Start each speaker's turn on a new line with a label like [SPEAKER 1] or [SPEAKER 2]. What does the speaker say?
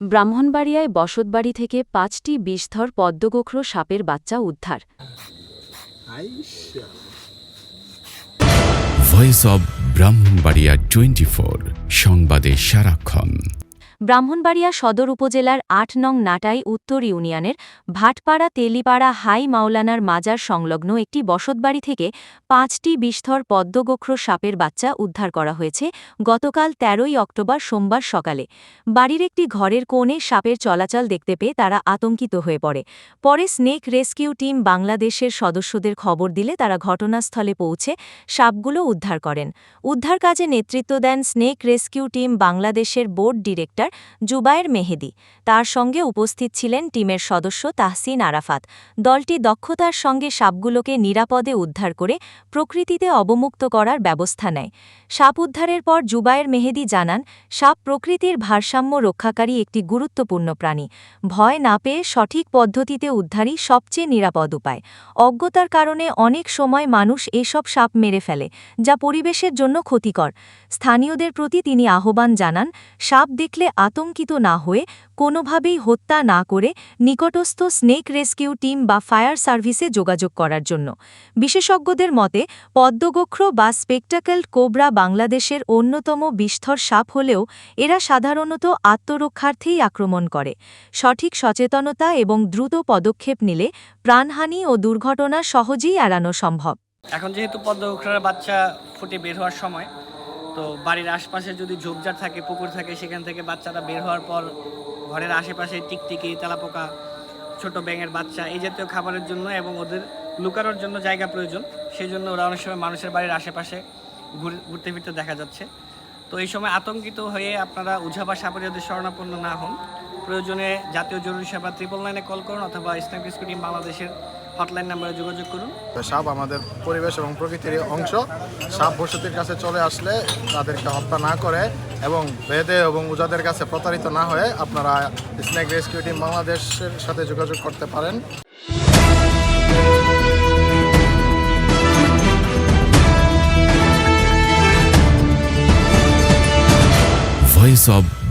[SPEAKER 1] ব্রাহ্মণবাড়িয়ায় বসতবাড়ি থেকে পাঁচটি বিষধর পদ্মগোখরো সাপের বাচ্চা উদ্ধার।
[SPEAKER 2] Voice of Brahmanbaria twenty four, সংবাদে সারাক্ষণ।
[SPEAKER 1] ব্রাহ্মণবাড়িয়া সদর উপজেলার আট নং নাটাই উত্তর ইউনিয়নের ভাটপাড়া তেলিপাড়া হাই মাওলানার মাজার সংলগ্ন একটি বসতবাড়ি থেকে পাঁচটি বিষধর পদ্মগোখরো সাপের বাচ্চা উদ্ধার করা হয়েছে গতকাল তেরোই অক্টোবর সোমবার সকালে। বাড়ির একটি ঘরের কোণে সাপের চলাচল দেখতে পেয়ে তারা আতঙ্কিত হয়ে পড়ে। পরে স্নেক রেস্কিউ টিম বাংলাদেশের সদস্যদের খবর দিলে তারা ঘটনাস্থলে পৌঁছে সাপগুলো উদ্ধার করেন। উদ্ধার কাজে নেতৃত্ব দেন স্নেক রেস্কিউ টিম বাংলাদেশের বোর্ড ডিরেক্টর জুবায়ের মেহেদি। তার সঙ্গে উপস্থিত ছিলেন টিমের সদস্য তাহসিন আরাফাত। দলটি দক্ষতার সঙ্গে সাপগুলোকে নিরাপদে উদ্ধার করে প্রকৃতিতে অবমুক্ত করার ব্যবস্থা নেয়। সাপ উদ্ধারের পর জুবায়ের মেহেদি জানান, সাপ প্রকৃতির ভারসাম্য রক্ষাকারী একটি গুরুত্বপূর্ণ প্রাণী। ভয় না পেয়ে সঠিক পদ্ধতিতে উদ্ধারই সবচেয়ে নিরাপদ উপায়। অজ্ঞতার কারণে অনেক সময় মানুষ এসব সাপ মেরে ফেলে, যা পরিবেশের জন্য ক্ষতিকর। স্থানীয়দের প্রতি তিনি আহ্বান জানান, সাপ দেখলে আতঙ্কিত না হয়ে কোনোভাবেই হত্যা না করে নিকটস্থ স্নেক রেস্কিউ টিম বা ফায়ার সার্ভিসে যোগাযোগ করার জন্য। বিশেষজ্ঞদের মতে, পদ্মগোখ্র বা স্পেকটাকেল কোবরা বাংলাদেশের অন্যতম বিস্থর সাপ হলেও এরা সাধারণত আত্মরক্ষার্থেই আক্রমণ করে। সঠিক সচেতনতা এবং দ্রুত পদক্ষেপ নিলে প্রাণহানি ও দুর্ঘটনা সহজেই এড়ানো সম্ভব।
[SPEAKER 3] এখন যেহেতু পদ্ম উখড়ার বাচ্চা ফুটে বের হওয়ার সময় তো বাড়ির আশপাশে যদি ঝোপঝাড় থাকে, পুকুর থাকে, সেখান থেকে বাচ্চারা বের হওয়ার পর ঘরের আশেপাশে টিকটিকি, তেলাপোকা, ছোট ব্যাঙের বাচ্চা এই জাতীয় খাবারের জন্য এবং ওদের লুকানোর জন্য জায়গা প্রয়োজন। সেই জন্য ওরা অনেক সময় মানুষের বাড়ির আশেপাশে ঘুরে- ঘুরতে ফিরতে দেখা যাচ্ছে। তো এই সময় আতঙ্কিত হয়ে আপনারা উঝা বা সাপের যদি শরণাপন্ন না হন প্রয়োজনে জাতীয় জরুরি সেবা ট্রিপল নাইনে কল করুন অথবা ইসলাম রেস্কিউ টিম বাংলাদেশের হটলাইন নাম্বারে যোগাযোগ করুন।
[SPEAKER 4] সাপ আমাদের পরিবেশ এবং প্রকৃতির অংশ। সাপ বসতির কাছে চলে আসলে তাদেরকে হত্যা না করে এবং বেদে এবং উজাদের কাছে প্রতারিত না হয়ে আপনারা স্নেক রেস্কিউ টিম বাংলাদেশের সাথে যোগাযোগ করতে পারেন।
[SPEAKER 2] Voice of